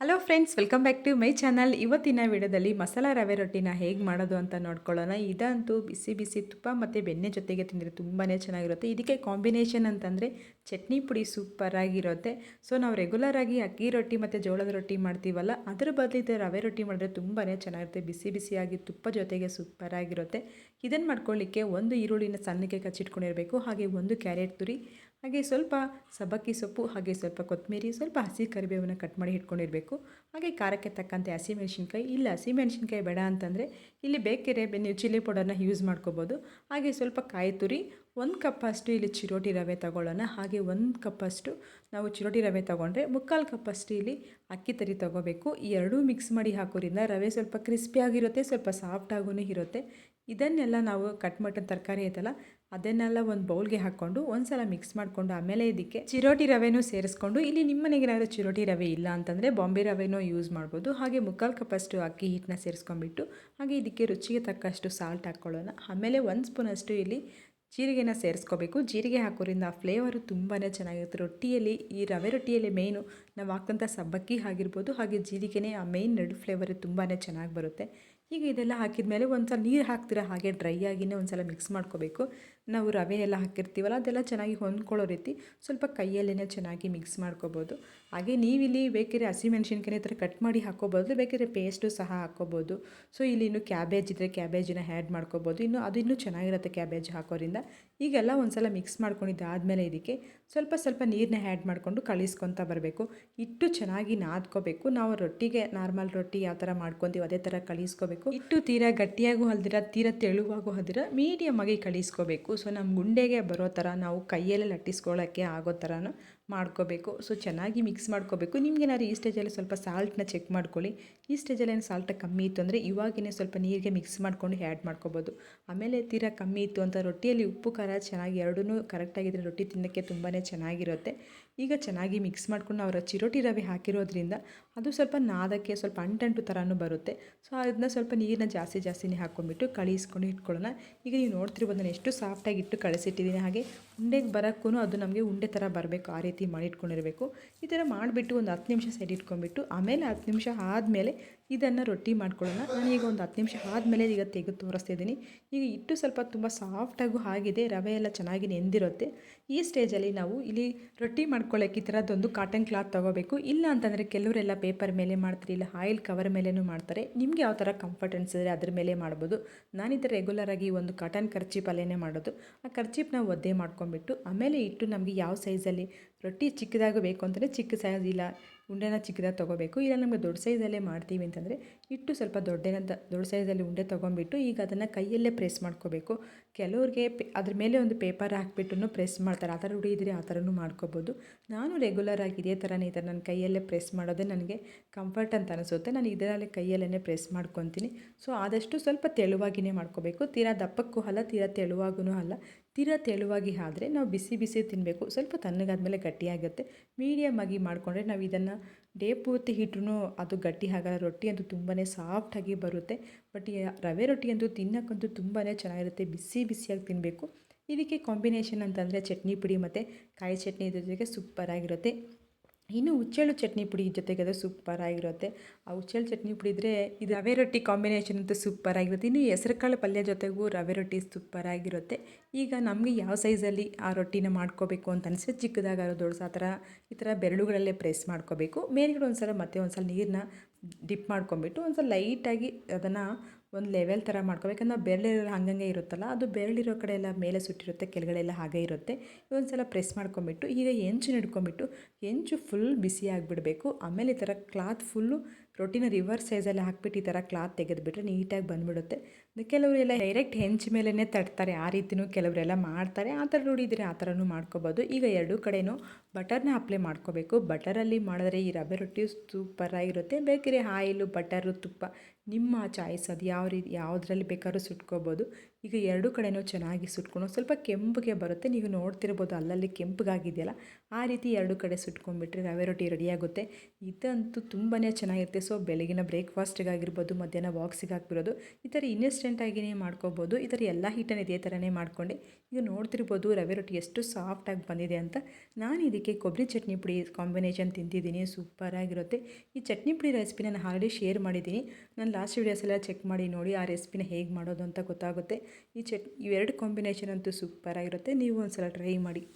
Hello friends welcome back to my channel ಇವತ್ತಿನ ವಿಡಿಯೋದಲ್ಲಿ ಮಸಾಲ ರವೆ ರೊಟ್ಟಿನ ಹೇಗೆ ಮಾಡೋದು ಅಂತ ನೋಡ್ಕೊಳ್ಳೋಣ. ಇದಂತೂ ಬಿಸಿ ಬಿಸಿ ತುಪ್ಪ ಮತ್ತು ಬೆಣ್ಣೆ ಜೊತೆಗೆ ತಿಂದರೆ ತುಂಬಾ ಚೆನ್ನಾಗಿರುತ್ತೆ. ಇದಕ್ಕೆ ಕಾಂಬಿನೇಷನ್ ಅಂತಂದರೆ ಚಟ್ನಿ ಪುಡಿ ಸೂಪರಾಗಿರುತ್ತೆ ಸೊ ನಾವು ರೆಗ್ಯುಲರಾಗಿ ಅಕ್ಕಿ ರೊಟ್ಟಿ ಮತ್ತು ಜೋಳದ ರೊಟ್ಟಿ ಮಾಡ್ತೀವಲ್ಲ, ಅದ್ರ ಬದಲಿದೆ ರವೆ ರೊಟ್ಟಿ ಮಾಡಿದ್ರೆ ತುಂಬಾ ಚೆನ್ನಾಗಿರುತ್ತೆ. ಬಿಸಿ ಬಿಸಿಯಾಗಿ ತುಪ್ಪ ಜೊತೆಗೆ ಸೂಪರಾಗಿರುತ್ತೆ ಇದನ್ನು ಮಾಡ್ಕೊಳ್ಳಿಕ್ಕೆ ಒಂದು ಈರುಳ್ಳಿನ ಸಣ್ಣಗೆ ಕಚ್ಚಿಟ್ಕೊಂಡಿರಬೇಕು. ಹಾಗೆ ಒಂದು ಕ್ಯಾರೆಟ್ ತುರಿ ಹಾಗೆ ಸ್ವಲ್ಪ ಸಬ್ಬಕ್ಕಿ ಸೊಪ್ಪು, ಹಾಗೆ ಸ್ವಲ್ಪ ಕೊತ್ತಂಬರಿ, ಸ್ವಲ್ಪ ಹಸಿ ಕರಿಬೇವನ್ನು ಕಟ್ ಮಾಡಿ ಇಟ್ಕೊಂಡಿರಬೇಕು. ಹಾಗೆ ಖಾರಕ್ಕೆ ತಕ್ಕಂತೆ ಹಸಿಮೆಣಸಿನ್ಕಾಯಿ, ಇಲ್ಲ ಹಸಿಮೆಣಸಿನ್ಕಾಯಿ ಬೇಡ ಅಂತಂದರೆ ಇಲ್ಲಿ ಬೇಕಿದ್ರೆ ನೀವು ಚಿಲ್ಲಿ ಪೌಡರ್ನ ಯೂಸ್ ಮಾಡ್ಕೋಬೋದು. ಹಾಗೆ ಸ್ವಲ್ಪ ಕಾಯಿ ತುರಿ ಒಂದು ಕಪ್ಪಷ್ಟು ಇಲ್ಲಿ ಚಿರೋಟಿ ರವೆ ತಗೊಳ್ಳೋಣ. ಹಾಗೆ ಒಂದು ಕಪ್ಪಷ್ಟು ನಾವು ಚಿರೋಟಿ ರವೆ ತೊಗೊಂಡ್ರೆ ಮುಕ್ಕಾಲು ಕಪ್ಪಷ್ಟು ಇಲ್ಲಿ ಅಕ್ಕಿ ತರಿ ತೊಗೋಬೇಕು. ಈ ಎರಡೂ ಮಿಕ್ಸ್ ಮಾಡಿ ಹಾಕೋದ್ರಿಂದ ರವೆ ಸ್ವಲ್ಪ ಕ್ರಿಸ್ಪಿಯಾಗಿರುತ್ತೆ ಸ್ವಲ್ಪ ಸಾಫ್ಟಾಗೂ ಇರುತ್ತೆ. ಇದನ್ನೆಲ್ಲ ನಾವು ಕಟ್ ಮಟನ್ ತರಕಾರಿ ಐತಲ್ಲ, ಅದನ್ನೆಲ್ಲ ಒಂದು ಬೌಲ್ಗೆ ಹಾಕ್ಕೊಂಡು ಒಂದು ಸಲ ಮಿಕ್ಸ್ ಮಾಡಿಕೊಂಡು ಆಮೇಲೆ ಇದಕ್ಕೆ ಚಿರೋಟಿ ರವೆನೂ ಸೇರಿಸ್ಕೊಂಡು, ಇಲ್ಲಿ ನಿಮ್ಮ ಮನೆಗೆ ಏನಾದರೂ ಚಿರೋಟಿ ರವೆ ಇಲ್ಲ ಅಂತಂದರೆ ಬಾಂಬೆ ರವೆನೂ ಯೂಸ್ ಮಾಡ್ಬೋದು. ಹಾಗೆ ಮುಕ್ಕಾಲು ಕಪ್ಪಷ್ಟು ಅಕ್ಕಿ ಹಿಟ್ಟನ್ನ ಸೇರಿಸ್ಕೊಂಡ್ಬಿಟ್ಟು, ಹಾಗೆ ಇದಕ್ಕೆ ರುಚಿಗೆ ತಕ್ಕಷ್ಟು ಸಾಲ್ಟ್ ಹಾಕ್ಕೊಳ್ಳೋಣ. ಆಮೇಲೆ ಒಂದು ಸ್ಪೂನಷ್ಟು ಇಲ್ಲಿ ಜೀರಿಗೆನ ಸೇರಿಸ್ಕೋಬೇಕು. ಜೀರಿಗೆ ಹಾಕೋದ್ರಿಂದ ಆ ಫ್ಲೇವರು ತುಂಬಾ ಚೆನ್ನಾಗಿರುತ್ತೆ. ರೊಟ್ಟಿಯಲ್ಲಿ ಈ ರವೆ ರೊಟ್ಟಿಯಲ್ಲಿ ಮೇಯ್ನು ನಾವು ಹಾಕ್ತಂಥ ಸಬ್ಬಕ್ಕಿ ಆಗಿರ್ಬೋದು, ಹಾಗೆ ಜೀರಿಗೆನೇ ಆ ಮೇಯ್ನ್ ನಡು ಫ್ಲೇವರ್ ತುಂಬಾ ಚೆನ್ನಾಗಿ ಬರುತ್ತೆ. ಈಗ ಇದೆಲ್ಲ ಹಾಕಿದ ಮೇಲೆ ಒಂದು ಸಲ ನೀರು ಹಾಕ್ತೀರ? ಹಾಗೆ ಡ್ರೈ ಆಗಿನೇ ಒಂದು ಸಲ ಮಿಕ್ಸ್ ಮಾಡ್ಕೋಬೇಕು. ನಾವು ರವೆ ಎಲ್ಲ ಹಾಕಿರ್ತೀವಲ್ಲ, ಅದೆಲ್ಲ ಚೆನ್ನಾಗಿ ಹೊಂದ್ಕೊಳ್ಳೋ ರೀತಿ ಸ್ವಲ್ಪ ಕೈಯಲ್ಲೇ ಚೆನ್ನಾಗಿ ಮಿಕ್ಸ್ ಮಾಡ್ಕೋಬೋದು. ಹಾಗೆ ನೀವಿಲ್ಲಿ ಬೇಕಿದ್ರೆ ಹಸಿಮೆಣ್ಸಿನ್ಕಾಯಿ ಥರ ಕಟ್ ಮಾಡಿ ಹಾಕೋಬೋದು ಬೇಕಿದ್ರೆ ಪೇಸ್ಟು ಸಹ ಹಾಕ್ಕೋಬೋದು. ಸೊ ಇಲ್ಲಿ ಇನ್ನು ಕ್ಯಾಬೇಜ್ ಇದ್ದರೆ ಕ್ಯಾಬೇಜಿನ ಆ್ಯಡ್ ಮಾಡ್ಕೋಬೋದು. ಇನ್ನು ಅದು ಇನ್ನೂ ಚೆನ್ನಾಗಿರುತ್ತೆ ಕ್ಯಾಬೇಜ್ ಹಾಕೋದ್ರಿಂದ. ಈಗೆಲ್ಲ ಒಂದು ಸಲ ಮಿಕ್ಸ್ ಮಾಡ್ಕೊಂಡಿದ್ದಾದಮೇಲೆ ಇದಕ್ಕೆ ಸ್ವಲ್ಪ ಸ್ವಲ್ಪ ನೀರನ್ನ ಆ್ಯಡ್ ಮಾಡಿಕೊಂಡು ಕಳಿಸ್ಕೊತಾ ಬರಬೇಕು. ಇಟ್ಟು ಚೆನ್ನಾಗಿ ನಾದ್ಕೋಬೇಕು. ನಾವು ರೊಟ್ಟಿಗೆ ನಾರ್ಮಲ್ ರೊಟ್ಟಿ ಯಾವ ಥರ ಮಾಡ್ಕೊತೀವಿ ಅದೇ ಥರ ಕಳಿಸ್ಕೋಬೇಕು. ಇಟ್ಟು ತೀರಾ ಗಟ್ಟಿಯಾಗೂ ಹಲ್ದಿರ, ತೀರಾ ತೆಳುವಾಗೂ ಹಲ್ದಿರ ಮೀಡಿಯಮ್ ಆಗಿ ಕಳಿಸ್ಕೋಬೇಕು ಸೊ ನಮ್ಮ ಗುಂಡೆಗೆ ಬರೋ ಥರ ನಾವು ಕೈಯಲ್ಲೇ ಲಟ್ಟಿಸ್ಕೊಳ್ಳೋಕ್ಕೆ ಆಗೋ ಥರನೂ ಮಾಡ್ಕೋಬೇಕು. ಸೊ, ಚೆನ್ನಾಗಿ ಮಿಕ್ಸ್ ಮಾಡ್ಕೋಬೇಕು. ನಿಮ್ಗೇನಾದ್ರು ಈ ಸ್ಟೇಜಲ್ಲಿ ಸ್ವಲ್ಪ ಸಾಲ್ಟ್ನ ಚೆಕ್ ಮಾಡ್ಕೊಳ್ಳಿ. ಈ ಸ್ಟೇಜಲ್ಲಿ ಏನು ಸಾಲ್ಟ್ ಕಮ್ಮಿ ಇತ್ತು ಅಂದರೆ ಇವಾಗಿನೇ ಸ್ವಲ್ಪ ನೀರಿಗೆ ಮಿಕ್ಸ್ ಮಾಡ್ಕೊಂಡು ಆ್ಯಡ್ ಮಾಡ್ಕೋಬೋದು. ಆಮೇಲೆ ತೀರಾ ಕಮ್ಮಿ ಇತ್ತು ಅಂತ ರೊಟ್ಟಿಯಲ್ಲಿ ಉಪ್ಪು, ಖಾರ ಚೆನ್ನಾಗಿ ಎರಡೂ ಕರೆಕ್ಟಾಗಿದ್ದರೆ ರೊಟ್ಟಿ ತಿನ್ನೋಕ್ಕೆ ತುಂಬಾ ಚೆನ್ನಾಗಿರುತ್ತೆ. ಈಗ ಚೆನ್ನಾಗಿ ಮಿಕ್ಸ್ ಮಾಡ್ಕೊಂಡು ಅವರ ಚಿರೋಟಿ ರವೆ ಹಾಕಿರೋದ್ರಿಂದ ಅದು ಸ್ವಲ್ಪ ನಾದಕ್ಕೆ, ಸ್ವಲ್ಪ ಅಂಟಂಟು ಥರನೂ ಬರುತ್ತೆ. ಸೊ, ಅದನ್ನ ಸ್ವಲ್ಪ ನೀರನ್ನ ಜಾಸ್ತಿ ಜಾಸ್ತಿನೇ ಹಾಕ್ಕೊಂಡ್ಬಿಟ್ಟು ಕಳಿಸ್ಕೊಂಡು ಇಟ್ಕೊಳ್ಳೋಣ. ಈಗ ನೀವು ನೋಡ್ತಿರ್ಬೋದು ನಾನು ಎಷ್ಟು ಸಾಫ್ಟಾಗಿ ಇಟ್ಟು ಕಳಿಸಿಟ್ಟಿದ್ದೀನಿ. ಹಾಗೆ ಉಂಡೆಗೆ ಬರೋಕ್ಕೂ ಅದು ನಮಗೆ ಉಂಡೆ ಥರ ಬರಬೇಕು, ಆ ರೀತಿ ಮಾಡಿ ಇಟ್ಕೊಂಡಿರಬೇಕು. ಈ ಥರ ಮಾಡಿಬಿಟ್ಟು ಒಂದು ಹತ್ತು ನಿಮಿಷ ಸೈಡ್ ಇಟ್ಕೊಂಡ್ಬಿಟ್ಟು, ಆಮೇಲೆ ಹತ್ತು ನಿಮಿಷ ಆದಮೇಲೆ ಇದನ್ನು ರೊಟ್ಟಿ ಮಾಡ್ಕೊಳ್ಳೋಣ. ನಾನು ಈಗ ಒಂದು ಹತ್ತು ನಿಮಿಷ ಆದಮೇಲೆ ಈಗ ತೆಗೆದು ತೋರಿಸ್ತಿದ್ದೀನಿ. ಈಗ ಇಟ್ಟು ಸ್ವಲ್ಪ ತುಂಬ ಸಾಫ್ಟಾಗೂ ಆಗಿದೆ ರವೆ ಎಲ್ಲ ಚೆನ್ನಾಗಿ ನೆಂದಿರುತ್ತೆ. ಈ ಸ್ಟೇಜಲ್ಲಿ ನಾವು ಇಲ್ಲಿ ರೊಟ್ಟಿ ಮಾಡ್ಕೊಳ್ಳೋಕೆ ಈ ಥರದ್ದೊಂದು ಕಾಟನ್ ಕ್ಲಾತ್ ತೊಗೋಬೇಕು. ಇಲ್ಲ ಅಂತಂದರೆ ಕೆಲವರೆಲ್ಲ ಪೇಪರ್ ಮೇಲೆ ಮಾಡ್ತಾರೆ, ಇಲ್ಲ ಆಯಿಲ್ ಕವರ್ ಮೇಲೆಯೂ ಮಾಡ್ತಾರೆ. ನಿಮಗೆ ಯಾವ ಥರ ಕಂಫರ್ಟ್ ಅನಿಸಿದ್ರೆ ಅದ್ರ ಮೇಲೆ ಮಾಡ್ಬೋದು. ನಾನಿದ್ದರೆ ರೆಗ್ಯುಲರಾಗಿ ಒಂದು ಕಾಟನ್ ಕರ್ಚೀಪ್ ಅಲ್ಲೇ ಮಾಡೋದು. ಆ ಕರ್ಚೀಪ್ನ ಒದ್ದೆ ಮಾಡ್ಕೊಂಡ್ಬಿಟ್ಟು ಆಮೇಲೆ ಇಟ್ಟು ನಮಗೆ ಯಾವ ಸೈಜಲ್ಲಿ ರೊಟ್ಟಿ ಚಿಕ್ಕದಾಗ ಬೇಕು ಅಂತಲೇ ಚಿಕ್ಕ ಸೈಜ್ ಇಲ್ಲ. ಉಂಡೆನ ಚಿಕ್ಕದಾಗಿ ತೊಗೋಬೇಕು. ಇಲ್ಲ, ನಮಗೆ ದೊಡ್ಡ ಸೈಜಲ್ಲೇ ಮಾಡ್ತೀವಿ ಅಂತಂದರೆ ಇಟ್ಟು ಸ್ವಲ್ಪ ದೊಡ್ಡನ ದೊಡ್ಡ ಸೈಜಲ್ಲಿ ಉಂಡೆ ತೊಗೊಂಬಿಟ್ಟು ಈಗ ಅದನ್ನು ಕೈಯಲ್ಲೇ ಪ್ರೆಸ್ ಮಾಡ್ಕೋಬೇಕು. ಕೆಲವ್ರಿಗೆ ಅದ್ರ ಮೇಲೆ ಒಂದು ಪೇಪರ್ ಹಾಕ್ಬಿಟ್ಟು ಪ್ರೆಸ್ ಮಾಡ್ತಾರೆ. ಆ ಥರ ರೂಢಿ ಇದ್ದರೆ ಆ ಥರನೂ ಮಾಡ್ಕೋಬೋದು. ನಾನು ರೆಗ್ಯುಲರಾಗಿ ಇದೇ ಥರನೇ ಇದ್ದಾರೆ ನನ್ನ ಕೈಯಲ್ಲೇ ಪ್ರೆಸ್ ಮಾಡೋದೇ ನನಗೆ ಕಂಫರ್ಟ್ ಅಂತ ಅನಿಸುತ್ತೆ. ನಾನು ಇದರಲ್ಲೇ ಕೈಯಲ್ಲೇ ಪ್ರೆಸ್ ಮಾಡ್ಕೊತೀನಿ. ಸೊ, ಆದಷ್ಟು ಸ್ವಲ್ಪ ತೆಳುವಾಗಿಯೇ ಮಾಡ್ಕೋಬೇಕು. ತೀರಾ ದಪ್ಪಕ್ಕೂ ಅಲ್ಲ, ತೀರಾ ತೆಳುವಾಗೂ ಅಲ್ಲ. ತೀರಾ ತೆಳುವಾಗಿ ಆದರೆ ನಾವು ಬಿಸಿ ಬಿಸಿ ತಿನ್ನಬೇಕು ಸ್ವಲ್ಪ ತಣ್ಣಗಾದ್ಮೇಲೆ ಗಟ್ಟಿಯಾಗುತ್ತೆ ಮೀಡಿಯಮ್ ಆಗಿ ಮಾಡಿಕೊಂಡ್ರೆ ನಾವು ಇದನ್ನು ಡೇ ಪೂರ್ತಿ ಇಟ್ರೂ ಅದು ಗಟ್ಟಿ ಆಗಲ್ಲ. ರೊಟ್ಟಿ ಅಂತೂ ತುಂಬಾ ಸಾಫ್ಟಾಗಿ ಬರುತ್ತೆ. ಬಟ್ ರವೆ ರೊಟ್ಟಿ ಅಂತೂ ತಿನ್ನೋಕ್ಕಂತೂ ತುಂಬಾ ಚೆನ್ನಾಗಿರುತ್ತೆ. ಬಿಸಿ ಬಿಸಿಯಾಗಿ ತಿನ್ನಬೇಕು ಇದಕ್ಕೆ ಕಾಂಬಿನೇಷನ್ ಅಂತಂದರೆ ಚಟ್ನಿ ಪುಡಿ ಮತ್ತು ಕಾಯಿ ಚಟ್ನಿ ಇದ್ರ ಜೊತೆಗೆ ಸೂಪರಾಗಿರುತ್ತೆ ಇನ್ನು ಹುಚ್ಚೆಳ್ಳು ಚಟ್ನಿ ಪುಡಿ ಜೊತೆಗೆ ಅದು ಸೂಪರಾಗಿರುತ್ತೆ ಆ ಹುಚ್ಚೆಳ್ಳು ಚಟ್ನಿ ಪುಡಿ ಇದ್ದರೆ ಇದು ರವೆ ರೊಟ್ಟಿ ಕಾಂಬಿನೇಷನ್ ಅಂತೂ ಸೂಪರಾಗಿರುತ್ತೆ ಇನ್ನು ಹೆಸರುಕಾಳು ಪಲ್ಯ ಜೊತೆಗೂ ರವೆ ರೊಟ್ಟಿ ಸೂಪರಾಗಿರುತ್ತೆ ಈಗ ನಮಗೆ ಯಾವ ಸೈಜಲ್ಲಿ ಆ ರೊಟ್ಟಿನ ಮಾಡ್ಕೋಬೇಕು ಅಂತ ಅನಿಸಿದ್ರೆ ಚಿಕ್ಕದಾಗಾರೋ ದೊಡ್ಡ ಆ ಥರ, ಈ ಥರ ಬೆರಳುಗಳಲ್ಲೇ ಪ್ರೆಸ್ ಮಾಡ್ಕೋಬೇಕು. ಮೇಲ್ಗಡೆ ಒಂದು ಸಲ ಮತ್ತೆ ಒಂದು ಸಲ ನೀರನ್ನ ಡಿಪ್ ಮಾಡ್ಕೊಂಬಿಟ್ಟು ಒಂದು ಸಲ ಲೈಟಾಗಿ ಅದನ್ನು ಒಂದು ಲೆವೆಲ್ ಥರ ಮಾಡ್ಕೋಬೇಕಂದ್ರೆ ನಾವು ಬೆರಳಿರೋ ಹಂಗಂಗೆ ಇರುತ್ತಲ್ಲ, ಅದು ಬೆರಳಿರೋ ಕಡೆ ಎಲ್ಲ ಮೇಲೆ ಸುಟ್ಟಿರುತ್ತೆ ಕೆಳಗಡೆ ಎಲ್ಲ ಹಾಗೆ ಇರುತ್ತೆ. ಒಂದು ಸಲ ಪ್ರೆಸ್ ಮಾಡ್ಕೊಂಬಿಟ್ಟು, ಈಗ ಹೆಂಚು ಹಿಡ್ಕೊಂಬಿಟ್ಟು ಹೆಂಚು ಫುಲ್ ಬಿಸಿ ಆಗಿಬಿಡಬೇಕು ಆಮೇಲೆ ಈ ಥರ ಕ್ಲಾತ್ ಫುಲ್ಲು ರೊಟ್ಟಿನ ರಿವರ್ಸ್ ಸೈಜಲ್ಲಿ ಹಾಕ್ಬಿಟ್ಟು ಈ ಥರ ಕ್ಲಾತ್ ತೆಗೆದುಬಿಟ್ರೆ ನೀಟಾಗಿ ಬಂದುಬಿಡುತ್ತೆ. ಕೆಲವರೆಲ್ಲ ಡೈರೆಕ್ಟ್ ಹೆಂಚ್ ಮೇಲೇ ತಟ್ತಾರೆ. ಆ ರೀತಿಯೂ ಕೆಲವರೆಲ್ಲ ಮಾಡ್ತಾರೆ. ಆ ಥರ ನೋಡಿದರೆ ಆ ಥರನೂ ಮಾಡ್ಕೋಬೋದು. ಈಗ ಎರಡೂ ಕಡೆಯೂ ಬಟರ್ನ ಅಪ್ಲೈ ಮಾಡ್ಕೋಬೇಕು. ಬಟರಲ್ಲಿ ಮಾಡಿದ್ರೆ ಈ ರವೆ ರೊಟ್ಟಿ ಸೂಪರಾಗಿರುತ್ತೆ ಬೇಕಿದ್ರೆ ಆಯಿಲು ಬಟರು ತುಪ್ಪ ನಿಮ್ಮ ಚಾಯ್ಸ್ ಅದು ಯಾವ ರೀತಿ ಯಾವುದ್ರಲ್ಲಿ ಬೇಕಾದ್ರೂ ಸುಟ್ಕೋಬೋದು. ಈಗ ಎರಡೂ ಕಡೆನೂ ಚೆನ್ನಾಗಿ ಸುಟ್ಕೊಂಡು ಸ್ವಲ್ಪ ಕೆಂಪಗೆ ಬರುತ್ತೆ. ನೀವು ನೋಡ್ತಿರ್ಬೋದು ಅಲ್ಲಲ್ಲಿ ಕೆಂಪಗಾಗಿದೆಯಲ್ಲ, ಆ ರೀತಿ ಎರಡು ಕಡೆ ಸುಟ್ಕೊಂಡ್ಬಿಟ್ರೆ ರವೆ ರೊಟ್ಟಿ ರೆಡಿಯಾಗುತ್ತೆ ಇದಂತೂ ತುಂಬಾ ಚೆನ್ನಾಗಿರುತ್ತೆ. ಸೊ ಬೆಳಗಿನ ಬ್ರೇಕ್ಫಾಸ್ಟಿಗಾಗಿರ್ಬೋದು ಮಧ್ಯಾಹ್ನ ವಾಕ್ಸಿಗೆ ಹಾಕ್ಬಿರೋದು ಈ ಥರ ಇನ್ಸ್ಟೆಂಟಾಗಿಯೇ ಮಾಡ್ಕೋಬೋದು. ಈ ಥರ ಎಲ್ಲ ಹೀಟನ್ನು ಇದೇ ಥರನೇ ಮಾಡ್ಕೊಂಡೆ. ಈಗ ನೋಡ್ತಿರ್ಬೋದು ರವೆ ರೊಟ್ಟಿ ಎಷ್ಟು ಸಾಫ್ಟಾಗಿ ಬಂದಿದೆ ಅಂತ. ನಾನು ಇದಕ್ಕೆ ಕೊಬ್ಬರಿ ಚಟ್ನಿ ಪುಡಿ ಕಾಂಬಿನೇಷನ್ ತಿಂತಿದ್ದೀನಿ. ಸೂಪರಾಗಿರುತ್ತೆ ಈ ಚಟ್ನಿ ಪುಡಿ ರೆಸಿಪಿನ ನಾನು ಆಲ್ರೆಡಿ ಶೇರ್ ಮಾಡಿದ್ದೀನಿ. ನಾನು ಲಾಸ್ಟ್ ವೀಡಿಯೋಸ್ ಎಲ್ಲ ಚೆಕ್ ಮಾಡಿ ನೋಡಿ ಆ ರೆಸಿಪಿನ ಹೇಗೆ ಮಾಡೋದು ಅಂತ ಗೊತ್ತಾಗುತ್ತೆ. ಈ ಚಟ್ ಇವೆರಡು ಕಾಂಬಿನೇಷನ್ ಅಂತೂ ಸೂಪರಾಗಿರುತ್ತೆ ನೀವು ಒಂದು ಸಲ ಟ್ರೈ ಮಾಡಿ.